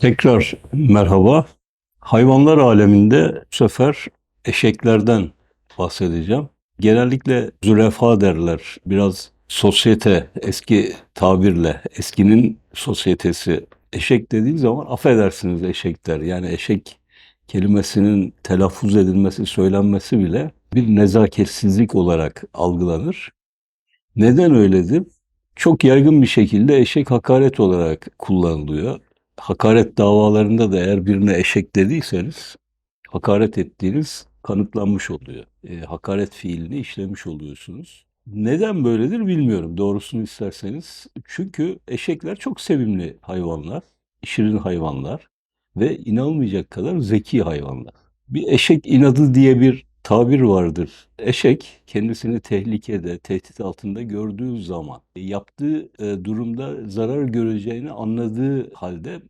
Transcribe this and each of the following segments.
Tekrar merhaba. Hayvanlar aleminde bu sefer eşeklerden bahsedeceğim. Genellikle zürefa derler. Biraz sosyete, eski tabirle, eskinin sosyetesi. Eşek dediği zaman affedersiniz eşekler. Yani eşek kelimesinin telaffuz edilmesi, söylenmesi bile bir nezaketsizlik olarak algılanır. Neden öyledir? Çok yaygın bir şekilde eşek hakaret olarak kullanılıyor hakaret davalarında da eğer birine eşek dediyseniz hakaret ettiğiniz kanıtlanmış oluyor. E, hakaret fiilini işlemiş oluyorsunuz. Neden böyledir bilmiyorum doğrusunu isterseniz. Çünkü eşekler çok sevimli hayvanlar, şirin hayvanlar ve inanılmayacak kadar zeki hayvanlar. Bir eşek inadı diye bir tabir vardır. Eşek kendisini tehlikede, tehdit altında gördüğü zaman yaptığı e, durumda zarar göreceğini anladığı halde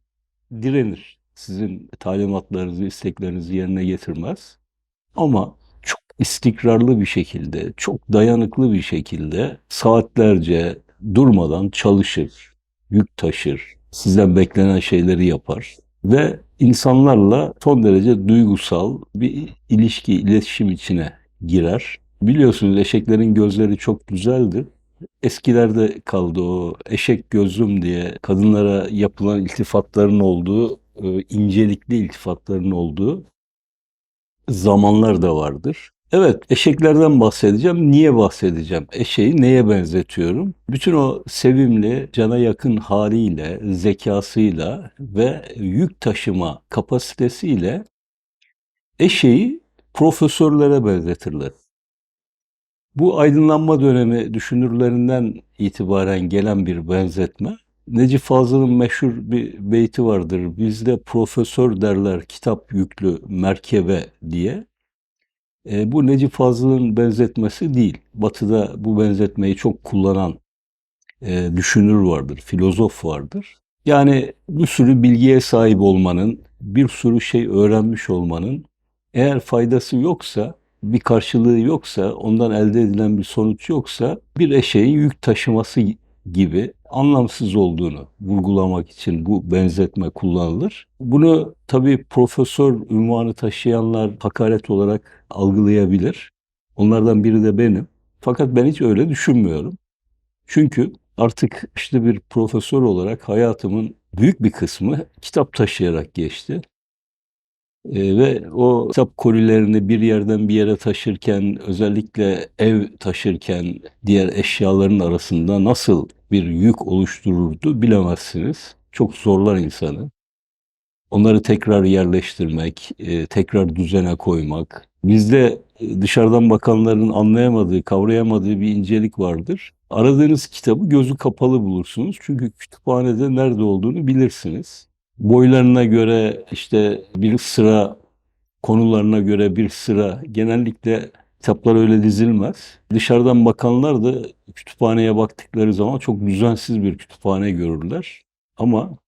direnir. Sizin talimatlarınızı, isteklerinizi yerine getirmez. Ama çok istikrarlı bir şekilde, çok dayanıklı bir şekilde saatlerce durmadan çalışır, yük taşır, sizden beklenen şeyleri yapar ve insanlarla son derece duygusal bir ilişki, iletişim içine girer. Biliyorsunuz eşeklerin gözleri çok güzeldir. Eskilerde kaldı o eşek gözlüm diye kadınlara yapılan iltifatların olduğu, e, incelikli iltifatların olduğu zamanlar da vardır. Evet, eşeklerden bahsedeceğim. Niye bahsedeceğim? Eşeği neye benzetiyorum? Bütün o sevimli, cana yakın haliyle, zekasıyla ve yük taşıma kapasitesiyle eşeği profesörlere benzetirler. Bu aydınlanma dönemi düşünürlerinden itibaren gelen bir benzetme. Necip Fazıl'ın meşhur bir beyti vardır. Bizde profesör derler kitap yüklü merkebe diye. E, bu Necip Fazıl'ın benzetmesi değil. Batı'da bu benzetmeyi çok kullanan e, düşünür vardır, filozof vardır. Yani bir sürü bilgiye sahip olmanın, bir sürü şey öğrenmiş olmanın eğer faydası yoksa, bir karşılığı yoksa, ondan elde edilen bir sonuç yoksa bir eşeğin yük taşıması gibi anlamsız olduğunu vurgulamak için bu benzetme kullanılır. Bunu tabii profesör ünvanı taşıyanlar hakaret olarak algılayabilir. Onlardan biri de benim. Fakat ben hiç öyle düşünmüyorum. Çünkü artık işte bir profesör olarak hayatımın büyük bir kısmı kitap taşıyarak geçti. Ee, ve o kitap kolilerini bir yerden bir yere taşırken, özellikle ev taşırken diğer eşyaların arasında nasıl bir yük oluştururdu bilemezsiniz. Çok zorlar insanı. Onları tekrar yerleştirmek, e, tekrar düzene koymak. Bizde e, dışarıdan bakanların anlayamadığı, kavrayamadığı bir incelik vardır. Aradığınız kitabı gözü kapalı bulursunuz. Çünkü kütüphanede nerede olduğunu bilirsiniz. Boylarına göre işte bir sıra, konularına göre bir sıra genellikle kitaplar öyle dizilmez. Dışarıdan bakanlar da kütüphaneye baktıkları zaman çok düzensiz bir kütüphane görürler. Ama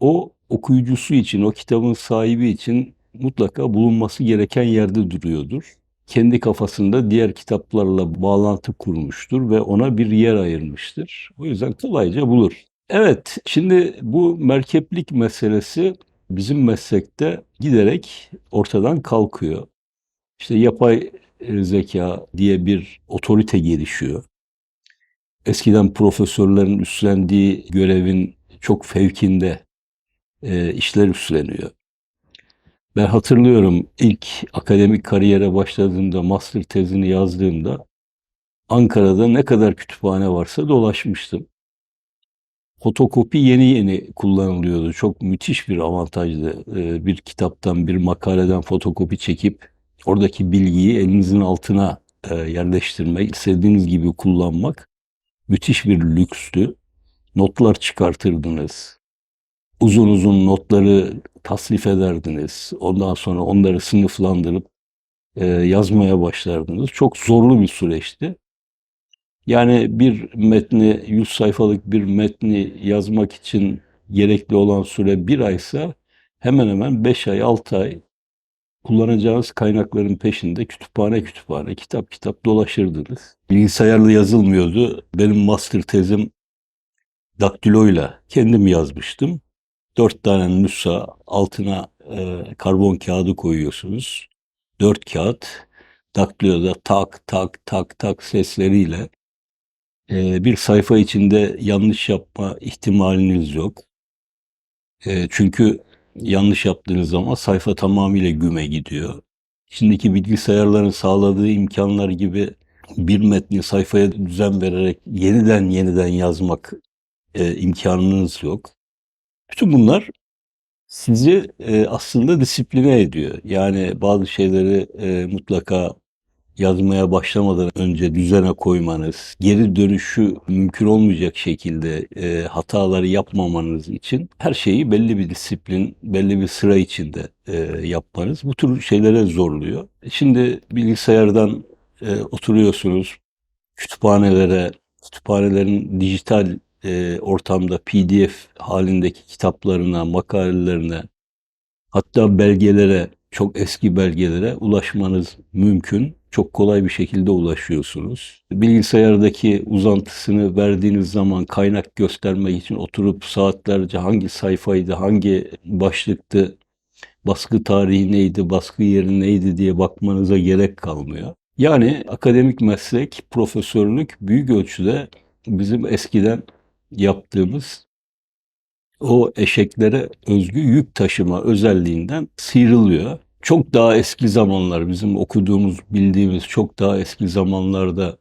o okuyucusu için, o kitabın sahibi için mutlaka bulunması gereken yerde duruyordur. Kendi kafasında diğer kitaplarla bağlantı kurmuştur ve ona bir yer ayırmıştır. O yüzden kolayca bulur. Evet, şimdi bu merkeplik meselesi bizim meslekte giderek ortadan kalkıyor. İşte yapay zeka diye bir otorite gelişiyor. Eskiden profesörlerin üstlendiği görevin çok fevkinde e, işler üstleniyor. Ben hatırlıyorum ilk akademik kariyere başladığımda, master tezini yazdığımda Ankara'da ne kadar kütüphane varsa dolaşmıştım. Fotokopi yeni yeni kullanılıyordu. Çok müthiş bir avantajdı. Ee, bir kitaptan, bir makaleden fotokopi çekip oradaki bilgiyi elinizin altına e, yerleştirmek, istediğiniz gibi kullanmak müthiş bir lükstü. Notlar çıkartırdınız. Uzun uzun notları tasnif ederdiniz. Ondan sonra onları sınıflandırıp e, yazmaya başlardınız. Çok zorlu bir süreçti. Yani bir metni, 100 sayfalık bir metni yazmak için gerekli olan süre bir aysa hemen hemen 5 ay, 6 ay kullanacağınız kaynakların peşinde kütüphane kütüphane, kitap kitap dolaşırdınız. Bilgisayarla yazılmıyordu. Benim master tezim daktiloyla kendim yazmıştım. Dört tane nüsha altına e, karbon kağıdı koyuyorsunuz. Dört kağıt daktiloda tak tak tak tak sesleriyle e, bir sayfa içinde yanlış yapma ihtimaliniz yok. E, çünkü yanlış yaptığınız zaman sayfa tamamıyla güme gidiyor. Şimdiki bilgisayarların sağladığı imkanlar gibi bir metni sayfaya düzen vererek yeniden yeniden yazmak e, imkanınız yok. Bütün bunlar sizi e, aslında disipline ediyor. Yani bazı şeyleri e, mutlaka yazmaya başlamadan önce düzene koymanız, geri dönüşü mümkün olmayacak şekilde e, hataları yapmamanız için her şeyi belli bir disiplin, belli bir sıra içinde e, yapmanız bu tür şeylere zorluyor. Şimdi bilgisayardan e, oturuyorsunuz, kütüphanelere, kütüphanelerin dijital e, ortamda PDF halindeki kitaplarına, makalelerine, hatta belgelere, çok eski belgelere ulaşmanız mümkün. Çok kolay bir şekilde ulaşıyorsunuz. Bilgisayardaki uzantısını verdiğiniz zaman kaynak göstermek için oturup saatlerce hangi sayfaydı, hangi başlıktı, baskı tarihi neydi, baskı yeri neydi diye bakmanıza gerek kalmıyor. Yani akademik meslek, profesörlük büyük ölçüde bizim eskiden yaptığımız o eşeklere özgü yük taşıma özelliğinden sıyrılıyor. Çok daha eski zamanlar, bizim okuduğumuz, bildiğimiz çok daha eski zamanlarda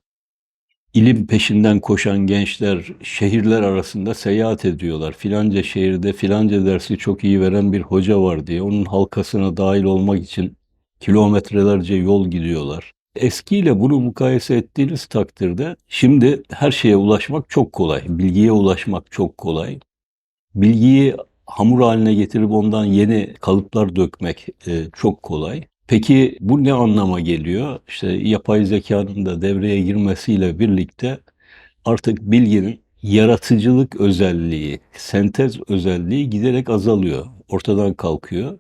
ilim peşinden koşan gençler şehirler arasında seyahat ediyorlar. Filanca şehirde filanca dersi çok iyi veren bir hoca var diye onun halkasına dahil olmak için kilometrelerce yol gidiyorlar. Eskiyle bunu mukayese ettiğiniz takdirde şimdi her şeye ulaşmak çok kolay. Bilgiye ulaşmak çok kolay. Bilgiyi hamur haline getirip ondan yeni kalıplar dökmek e, çok kolay. Peki bu ne anlama geliyor? İşte yapay zekanın da devreye girmesiyle birlikte artık bilginin yaratıcılık özelliği, sentez özelliği giderek azalıyor, ortadan kalkıyor.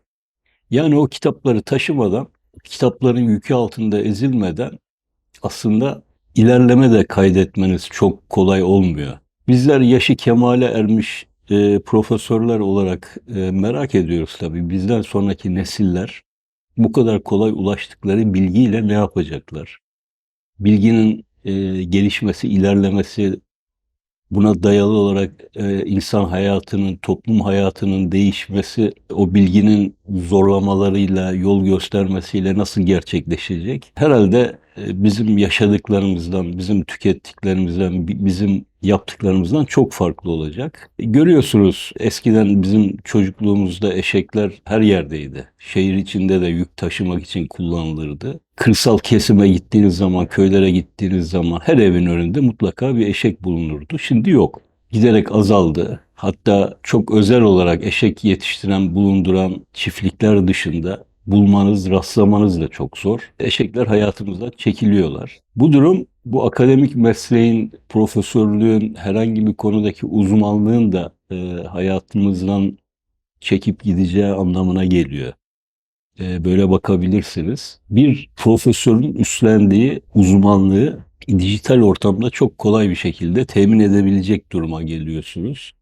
Yani o kitapları taşımadan, kitapların yükü altında ezilmeden aslında ilerleme de kaydetmeniz çok kolay olmuyor. Bizler yaşı kemale ermiş e, profesörler olarak e, merak ediyoruz tabii. Bizden sonraki nesiller bu kadar kolay ulaştıkları bilgiyle ne yapacaklar? Bilginin e, gelişmesi, ilerlemesi, buna dayalı olarak e, insan hayatının, toplum hayatının değişmesi, o bilginin zorlamalarıyla, yol göstermesiyle nasıl gerçekleşecek? Herhalde e, bizim yaşadıklarımızdan, bizim tükettiklerimizden, bizim yaptıklarımızdan çok farklı olacak. Görüyorsunuz eskiden bizim çocukluğumuzda eşekler her yerdeydi. Şehir içinde de yük taşımak için kullanılırdı. Kırsal kesime gittiğiniz zaman, köylere gittiğiniz zaman her evin önünde mutlaka bir eşek bulunurdu. Şimdi yok. Giderek azaldı. Hatta çok özel olarak eşek yetiştiren, bulunduran çiftlikler dışında bulmanız, rastlamanız da çok zor. Eşekler hayatımızdan çekiliyorlar. Bu durum bu akademik mesleğin, profesörlüğün, herhangi bir konudaki uzmanlığın da e, hayatımızdan çekip gideceği anlamına geliyor. E, böyle bakabilirsiniz. Bir profesörün üstlendiği uzmanlığı dijital ortamda çok kolay bir şekilde temin edebilecek duruma geliyorsunuz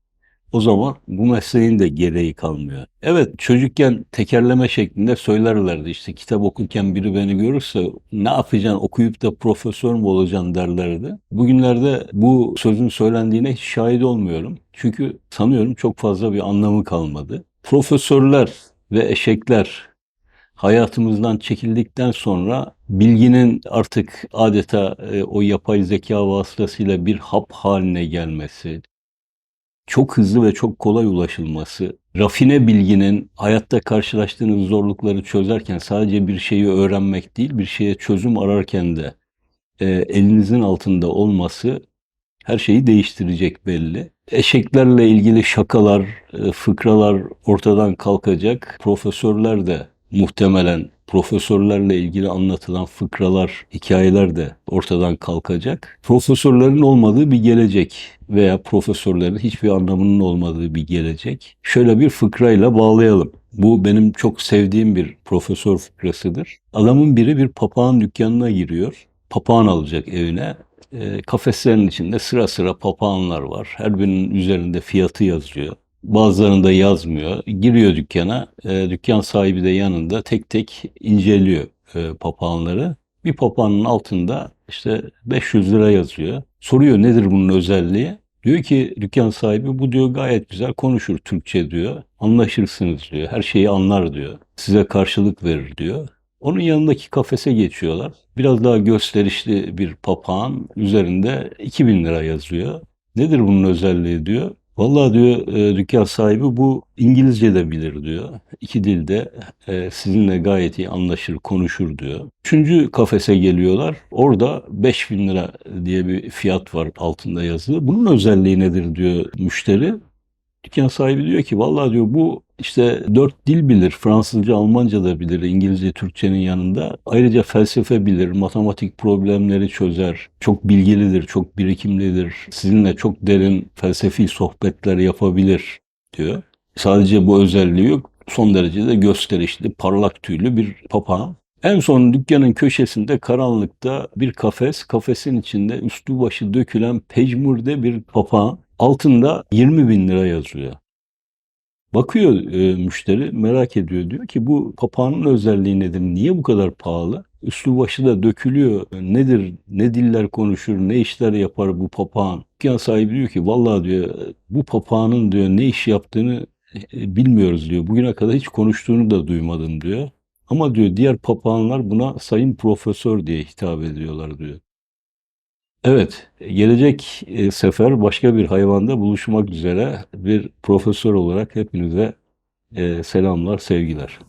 o zaman bu mesleğin de gereği kalmıyor. Evet çocukken tekerleme şeklinde söylerlerdi işte kitap okurken biri beni görürse ne yapacaksın okuyup da profesör mü olacaksın derlerdi. Bugünlerde bu sözün söylendiğine hiç şahit olmuyorum. Çünkü sanıyorum çok fazla bir anlamı kalmadı. Profesörler ve eşekler hayatımızdan çekildikten sonra bilginin artık adeta e, o yapay zeka vasıtasıyla bir hap haline gelmesi, çok hızlı ve çok kolay ulaşılması, rafine bilginin hayatta karşılaştığınız zorlukları çözerken sadece bir şeyi öğrenmek değil, bir şeye çözüm ararken de e, elinizin altında olması her şeyi değiştirecek belli. Eşeklerle ilgili şakalar, e, fıkralar ortadan kalkacak. Profesörler de muhtemelen profesörlerle ilgili anlatılan fıkralar, hikayeler de ortadan kalkacak. Profesörlerin olmadığı bir gelecek veya profesörlerin hiçbir anlamının olmadığı bir gelecek. Şöyle bir fıkrayla bağlayalım. Bu benim çok sevdiğim bir profesör fıkrasıdır. Adamın biri bir papağan dükkanına giriyor. Papağan alacak evine. E, kafeslerin içinde sıra sıra papağanlar var. Her birinin üzerinde fiyatı yazıyor. Bazılarında yazmıyor. Giriyor dükkana. e, dükkan sahibi de yanında tek tek inceliyor e, papağanları. Bir papağanın altında işte 500 lira yazıyor. Soruyor nedir bunun özelliği? Diyor ki dükkan sahibi bu diyor gayet güzel konuşur Türkçe diyor. Anlaşırsınız diyor. Her şeyi anlar diyor. Size karşılık verir diyor. Onun yanındaki kafese geçiyorlar. Biraz daha gösterişli bir papağan üzerinde 2000 lira yazıyor. Nedir bunun özelliği diyor. Vallahi diyor e, dükkan sahibi bu İngilizce de bilir diyor. İki dilde e, sizinle gayet iyi anlaşır, konuşur diyor. Üçüncü kafese geliyorlar. Orada 5000 lira diye bir fiyat var altında yazılı. Bunun özelliği nedir diyor müşteri. Dükkan sahibi diyor ki vallahi diyor bu işte dört dil bilir. Fransızca, Almanca da bilir. İngilizce, Türkçenin yanında. Ayrıca felsefe bilir. Matematik problemleri çözer. Çok bilgilidir, çok birikimlidir. Sizinle çok derin felsefi sohbetler yapabilir diyor. Sadece bu özelliği yok. Son derece de gösterişli, parlak tüylü bir papağan. En son dükkanın köşesinde karanlıkta bir kafes, kafesin içinde üstü başı dökülen pejmurde bir papağan. Altında 20 bin lira yazıyor. Bakıyor e, müşteri merak ediyor diyor ki bu papağanın özelliği nedir? Niye bu kadar pahalı? Üstü başı da dökülüyor. Nedir? Ne diller konuşur? Ne işler yapar bu papağan? Dükkan sahibi diyor ki vallahi diyor bu papağanın diyor ne iş yaptığını e, bilmiyoruz diyor. Bugüne kadar hiç konuştuğunu da duymadım diyor. Ama diyor diğer papağanlar buna sayın profesör diye hitap ediyorlar diyor. Evet, gelecek e, sefer başka bir hayvanda buluşmak üzere bir profesör olarak hepinize e, selamlar, sevgiler.